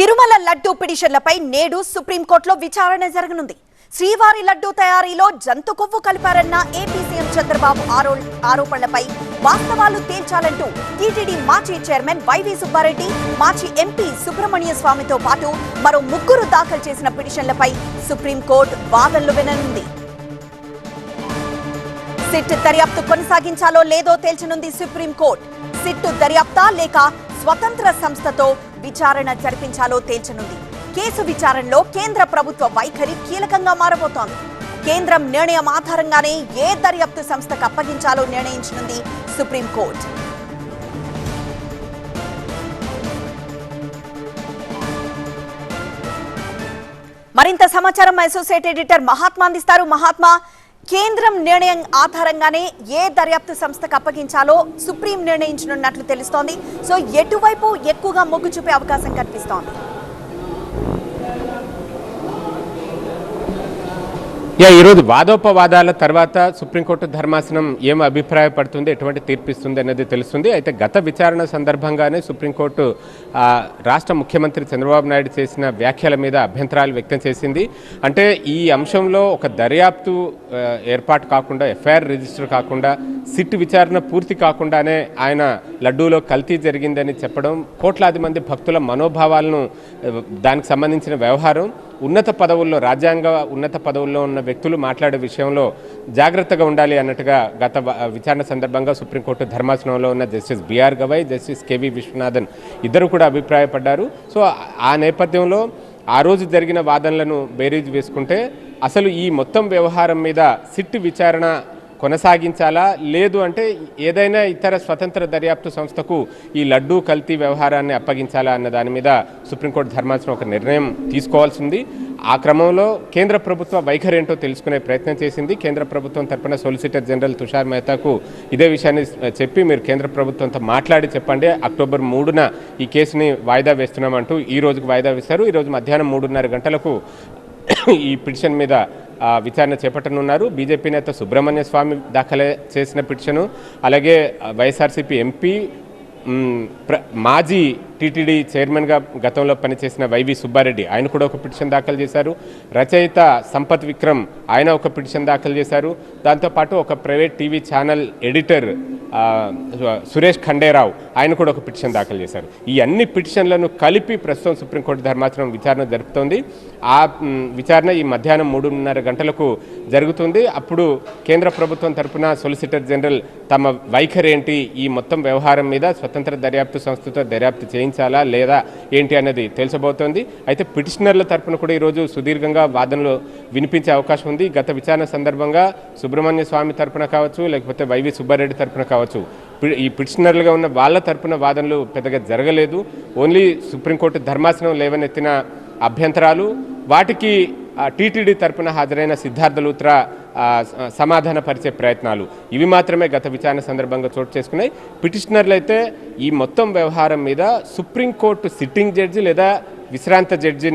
తిరుమల లడ్డూ పిటిషన్లపై నేడు సుప్రీంకోర్టులో విచారణ జరగనుంది. శ్రీవారి లడ్డూ తయారీలో జంతు కొవ్వు కలిపారన్న ఏపీ సీఎం చంద్రబాబు ఆరో ఆరోపణలపై వాస్తవాలు తేల్చాలంటూ టీటీడీ మాజీ చైర్మన్ వైవి సుబ్బారెడ్డి మాజీ ఎంపీ సుబ్రహ్మణ్య స్వామితో పాటు మరో ముగ్గురు దాఖలు చేసిన పిటిషన్లపై సుప్రీంకోర్టు వాదనలు విననుంది. సిట్ దర్యాప్తు కొనసాగించాలో లేదో తేల్చనుంది సుప్రీంకోర్టు. సిట్టు దర్యాప్తా లేక స్వతంత్ర సంస్థతో విచారణ జరిపించాలో తేల్చనుంది. కేసు విచారణలో కేంద్ర ప్రభుత్వ వైఖరి కీలకంగా మారబోతోంది. కేంద్రం నిర్ణయం ఆధారంగానే ఏ దర్యాప్తు సంస్థకు అప్పగించాలో నిర్ణయించనుంది సుప్రీంకోర్టు మరింత సమాచారం అసోసియేట్ ఎడిటర్ మహాత్మా అందిస్తారు. మహాత్మా కేంద్రం నిర్ణయం ఆధారంగానే ఏ దర్యాప్తు సంస్థకు అప్పగించాలో సుప్రీం నిర్ణయించనున్నట్లు తెలుస్తోంది. సో ఎటువైపు ఎక్కువగా మొగ్గు చూపే అవకాశం కనిపిస్తోంది? యా ఈరోజు వాదోపవాదాల తర్వాత సుప్రీంకోర్టు ధర్మాసనం ఏం అభిప్రాయపడుతుంది ఎటువంటి తీర్పిస్తుంది అనేది తెలుస్తుంది. అయితే గత విచారణ సందర్భంగానే సుప్రీంకోర్టు రాష్ట్ర ముఖ్యమంత్రి చంద్రబాబు నాయుడు చేసిన వ్యాఖ్యల మీద అభ్యంతరాలు వ్యక్తం చేసింది. అంటే ఈ అంశంలో ఒక దర్యాప్తు ఏర్పాటు కాకుండా ఎఫ్ఐఆర్ రిజిస్టర్ కాకుండా సిట్ విచారణ పూర్తి కాకుండానే ఆయన లడ్డూలో కల్తీ జరిగిందని చెప్పడం కోట్లాది మంది భక్తుల మనోభావాలను దానికి సంబంధించిన వ్యవహారం ఉన్నత పదవుల్లో రాజ్యాంగ ఉన్నత పదవుల్లో ఉన్న వ్యక్తులు మాట్లాడే విషయంలో జాగ్రత్తగా ఉండాలి అన్నట్టుగా గత విచారణ సందర్భంగా సుప్రీంకోర్టు ధర్మాసనంలో ఉన్న justice B R Gavai justice K V Viswanathan ఇద్దరు కూడా అభిప్రాయపడ్డారు. సో ఆ నేపథ్యంలో ఆ రోజు జరిగిన వాదనలను బేరీజ్ వేసుకుంటే అసలు ఈ మొత్తం వ్యవహారం మీద సిట్ విచారణ కొనసాగించాలా? లేదు అంటే ఏదైనా ఇతర స్వతంత్ర దర్యాప్తు సంస్థకు ఈ లడ్డూ కల్తీ వ్యవహారాన్ని అప్పగించాలా అన్న దాని మీద సుప్రీంకోర్టు ధర్మాసనం ఒక నిర్ణయం తీసుకోవాల్సింది. ఆ క్రమంలో కేంద్ర ప్రభుత్వ వైఖరి ఏంటో తెలుసుకునే ప్రయత్నం చేసింది. కేంద్ర ప్రభుత్వం తరపున సొలిసిటర్ జనరల్ తుషార్ మెహతాకు ఇదే విషయాన్ని చెప్పి మీరు కేంద్ర ప్రభుత్వంతో మాట్లాడి చెప్పండి. అక్టోబర్ మూడున ఈ కేసుని వాయిదా వేస్తున్నామంటూ ఈ రోజుకు వాయిదా వేశారు. ఈరోజు మధ్యాహ్నం మూడున్నర గంటలకు ఈ పిటిషన్ మీద విచారణ చేపట్టనున్నారు. బీజేపీ నేత సుబ్రహ్మణ్య స్వామి దాఖలు చేసిన పిటిషను అలాగే వైఎస్ఆర్సీపీ ఎంపీ ప్ర మాజీ టీటీడీ చైర్మన్గా గతంలో పనిచేసిన వైవి సుబ్బారెడ్డి ఆయన కూడా ఒక పిటిషన్ దాఖలు చేశారు. రచయిత సంపత్ విక్రమ్ ఆయన ఒక పిటిషన్ దాఖలు చేశారు. దాంతోపాటు ఒక private TV channel editor Suresh Khanderao ఆయన కూడా ఒక పిటిషన్ దాఖలు చేశారు. ఈ అన్ని పిటిషన్లను కలిపి ప్రస్తుతం సుప్రీంకోర్టు ధర్మాసనం విచారణ జరుపుతోంది. ఆ విచారణ ఈ మధ్యాహ్నం మూడున్నర గంటలకు జరుగుతుంది. అప్పుడు కేంద్ర ప్రభుత్వం తరపున సొలిసిటర్ జనరల్ తమ వైఖరి ఏంటి ఈ మొత్తం వ్యవహారం మీద స్వతంత్ర దర్యాప్తు సంస్థతో దర్యాప్తు చేయించాలా లేదా ఏంటి అన్నది తెలిసబోతోంది. అయితే పిటిషనర్ల తరపున కూడా ఈరోజు సుదీర్ఘంగా వాదనలు వినిపించే అవకాశం ఉంది. గత విచారణ సందర్భంగా సుబ్రహ్మణ్య స్వామి తరపున కావచ్చు లేకపోతే వైవి సుబ్బారెడ్డి తరపున కావచ్చు కావచ్చు. ఈ పిటిషనర్లుగా ఉన్న వాళ్ళ తరపున వాదనలు పెద్దగా జరగలేదు. ఓన్లీ సుప్రీంకోర్టు ధర్మాసనం లేవనెత్తిన అభ్యంతరాలు వాటికి టీటీడీ తరపున హాజరైన సిద్ధార్థ లూత్రా ఆ, సమాధానపరిచే ప్రయత్నాలు. ఇవి మాత్రమే గత విచారణ సందర్భంగా చోటు చేసుకున్నాయి. పిటిషనర్లు అయితే ఈ మొత్తం వ్యవహారం మీద సుప్రీంకోర్టు సిట్టింగ్ జడ్జి లేదా విశ్రాంత జడ్జి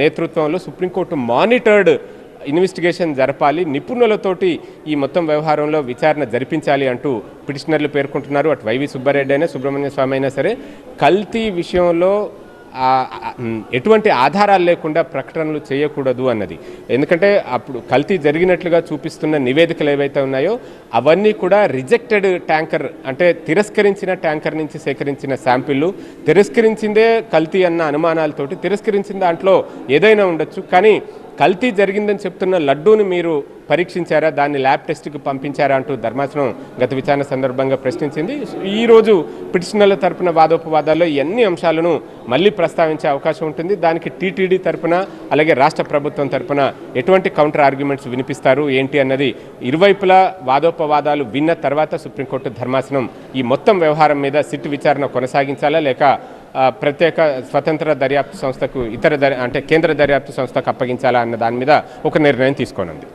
నేతృత్వంలో సుప్రీంకోర్టు మానిటర్డ్ ఇన్వెస్టిగేషన్ జరపాలి. నిపుణులతోటి ఈ మొత్తం వ్యవహారంలో విచారణ జరిపించాలి అంటూ పిటిషనర్లు పేర్కొంటున్నారు. అటు వైవి సుబ్బారెడ్డి అయినా సుబ్రహ్మణ్య స్వామి అయినా సరే కల్తీ విషయంలో ఎటువంటి ఆధారాలు లేకుండా ప్రకటనలు చేయకూడదు అన్నది. ఎందుకంటే అప్పుడు కల్తీ జరిగినట్లుగా చూపిస్తున్న నివేదికలు ఏవైతే ఉన్నాయో అవన్నీ కూడా రిజెక్టెడ్ ట్యాంకర్ అంటే తిరస్కరించిన ట్యాంకర్ నుంచి సేకరించిన శాంపిళ్ళు తిరస్కరించిందే కల్తీ అన్న అనుమానాలతోటి తిరస్కరించిన దాంట్లో ఏదైనా ఉండొచ్చు. కానీ కల్తీ జరిగిందని చెప్తున్న లడ్డూని మీరు పరీక్షించారా? దాన్ని ల్యాబ్ టెస్ట్కి పంపించారా అంటూ ధర్మాసనం గత విచారణ సందర్భంగా ప్రశ్నించింది. ఈరోజు పిటిషనర్ల తరపున వాదోపవాదాల్లో ఎన్ని అంశాలను మళ్ళీ ప్రస్తావించే అవకాశం ఉంటుంది. దానికి టీటీడీ తరపున అలాగే రాష్ట్ర ప్రభుత్వం తరపున ఎటువంటి కౌంటర్ ఆర్గ్యుమెంట్స్ వినిపిస్తారు? ఏంటి అన్నది ఇరువైపులా వాదోపవాదాలు విన్న తర్వాత సుప్రీంకోర్టు ధర్మాసనం ఈ మొత్తం వ్యవహారం మీద సిట్ విచారణ కొనసాగించాలా? లేక ప్రత్యేక స్వతంత్ర దర్యాప్తు సంస్థకు ఇతర అంటే కేంద్ర దర్యాప్తు సంస్థకు అప్పగించాలా అన్న దాని మీద ఒక నిర్ణయం తీసుకోనుంది.